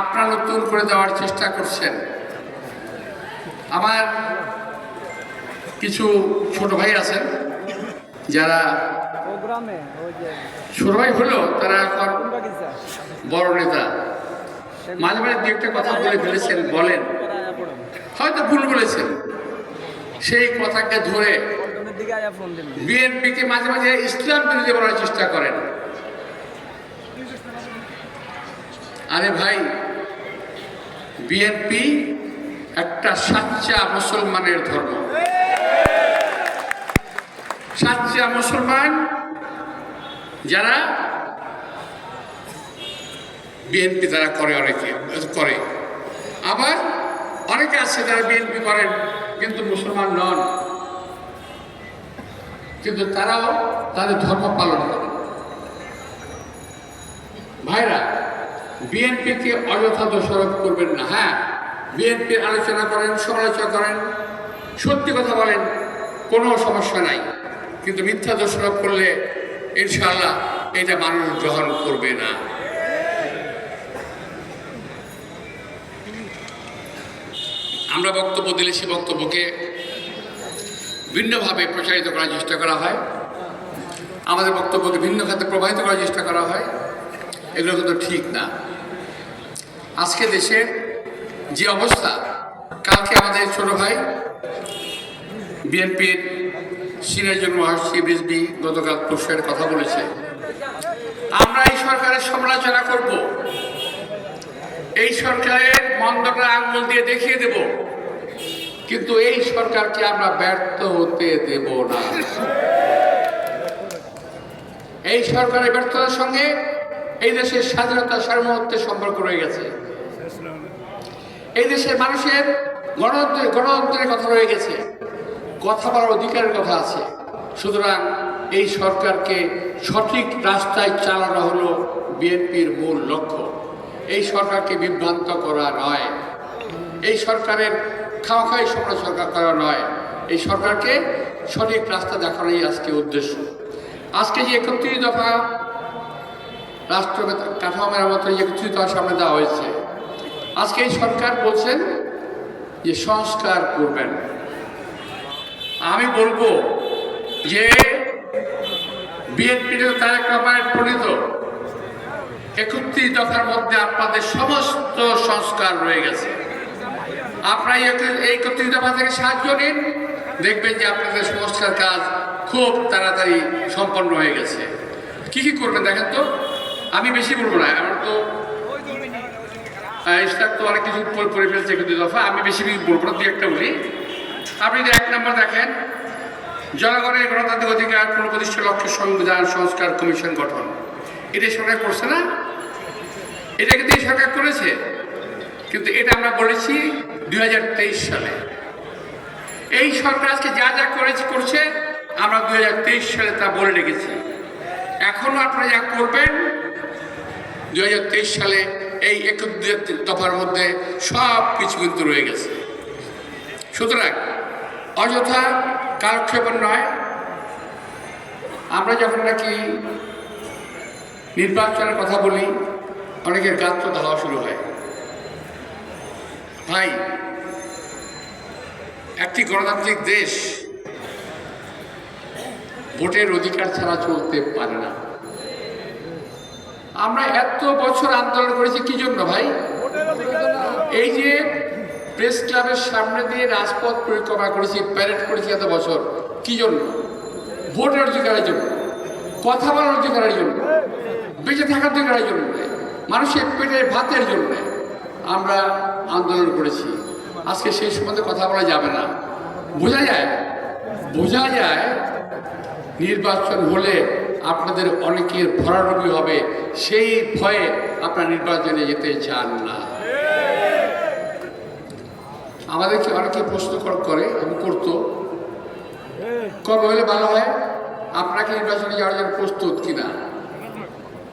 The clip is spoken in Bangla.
আপনারা নতুন করে দেওয়ার চেষ্টা করছেন। আমার কিছু ছোট ভাই আছেন যারা ছোট ভাই হলেও তারা এখন বড় নেতা। মাঝে মাঝে দু একটা কথা বলে ফেলেছেন বলেন। হয়তো ভুল বলেছেন। সেই কথাকে ধরে বিএনপিকে মাঝে মাঝে ইসলাম বিরোধী বলার চেষ্টা করেন। আরে ভাই বিএনপি একটা সাচ্চা মুসলমানের ধর্ম। সাচ্চা মুসলমান যারা বিএনপি তারা করে অনেকে, করে। আবার অনেকে আছে যারা বিএনপি করেন, কিন্তু মুসলমান নন। কিন্তু তারাও তাদের ধর্ম পালন করে। বিএনপিকে অযথা দোষারোপ করবেন না। হ্যাঁ বিএনপির আলোচনা করেন, সমালোচনা করেন, সত্যি কথা বলেন, কোনো সমস্যা নাই। কিন্তু মিথ্যা দোষারোপ করলে ইনশাল্লাহ এটা মানুষ গ্রহণ করবে না। আমরা বক্তব্য দিলে সে বক্তব্যকে ভিন্নভাবে প্রচারিত করার চেষ্টা করা হয়। আমাদের বক্তব্যকে ভিন্ন খাতে প্রবাহিত করার চেষ্টা করা হয়। এগুলো কিন্তু ঠিক না। আজকে দেশের যে অবস্থা, কালকে আমাদের ছোট ভাই, বিএনপির সিনিয়র মহাসচিব রিজবি গতকাল প্রশ্নের কথা বলেছে। আমরা এই সরকারের সমালোচনা করব। এই সরকারের মন্দটা আঙ্গুল দিয়ে দেখিয়ে দেব। কিন্তু এই সরকারকে আমরা ব্যর্থ হতে দেব না। এই সরকারের ব্যর্থতার সঙ্গে এই দেশের স্বাধীনতা সার্বভৌমত্বের সম্পর্ক রয়ে গেছে। এই দেশের মানুষের গণতন্ত্রের গণতন্ত্রের কথা রয়ে গেছে। কথা বলার অধিকারের কথা আছে। সুতরাং এই সরকারকে সঠিক রাস্তায় চালানো হলো বিএনপির মূল লক্ষ্য। এই সরকারকে বিভ্রান্ত করা নয়। এই সরকারের খাওয়া খাওয়াই সমালোচনা করা নয়। এই সরকারকে সঠিক রাস্তা দেখানোই আজকে উদ্দেশ্য। আজকে যে একত্রিশ দফা রাষ্ট্র কাঠামো মেরামতের যে একত্রিশ দফা সামনে দেওয়া হয়েছে। আজকে এই সরকার বলছেন যে সংস্কার করবেন। আমি বলব যে বিএনপি তারেক রহমানের প্রণীত, একত্রিশ দফার মধ্যে আপনাদের সমস্ত সংস্কার রয়ে গেছে। আপনারা এই একত্রিশ দফা থেকে সাহায্য নিন, দেখবেন যে আপনাদের সংস্কার কাজ খুব তাড়াতাড়ি সম্পন্ন হয়ে গেছে। কি কি করবেন দেখেন তো? আমি বেশি বলব না আমার তো আহ, ইশতাক তো অনেক কিছু পড়ে ফেলছে একত্রিশ দফা আমি বেশি কিছু বলব না দুই একটা বলি। আপনি যদি এক নম্বর দেখেন জনগণের গণতান্ত্রিক অধিকার পুনঃপ্রতিষ্ঠা লক্ষ্যে সংবিধান সংস্কার কমিশন গঠন। এটা সরকার করছে না? এটা কিন্তু এই সরকার করেছে। কিন্তু এটা আমরা বলেছি দুই হাজার তেইশ সালে। এই সরকার আজকে যা যা করেছে করছে আমরা দুই হাজার তেইশ সালে তা বলে রেখেছি। এখনও আপনারা যা করবেন দু হাজার তেইশ সালে এই একত্রিশ দফার মধ্যে সব কিছু কিন্তু রয়ে গেছে। সুতরাং অযথা কালক্ষেপণ নয়। আমরা যখন নাকি নির্বাচনের কথা বলি, অনেকের গাত্র ধাওয়া শুরু হয়। ভাই, একটি গণতান্ত্রিক দেশ ভোটের অধিকার ছাড়া চলতে পারে না। আমরা এত বছর আন্দোলন করেছি, কি জন্য ভাই? এই যে প্রেস ক্লাবের সামনে দিয়ে রাজপথ পরিক্রমা করেছি প্যারেড করেছি এত বছর, কি জন্য? ভোটের অধিকারের জন্য, কথা বলার অধিকারের জন্য, বেঁচে থাকার অধিকারের জন্য, মানুষের পেটের ভাতের জন্য আমরা আন্দোলন করেছি। আজকে সেই সম্বন্ধে কথা বলা যাবে না। বোঝা যায় বোঝা যায় নির্বাচন হলে আপনাদের অনেকের ভরাডুবি হবে। সেই ভয়ে আপনারা নির্বাচনে যেতে চান না। আমাদেরকে অনেকে প্রশ্ন করে, আমি করতো। কবে হলে ভালো হয়? আপনাকে নির্বাচনে যাওয়ার জন্য প্রস্তুত কিনা?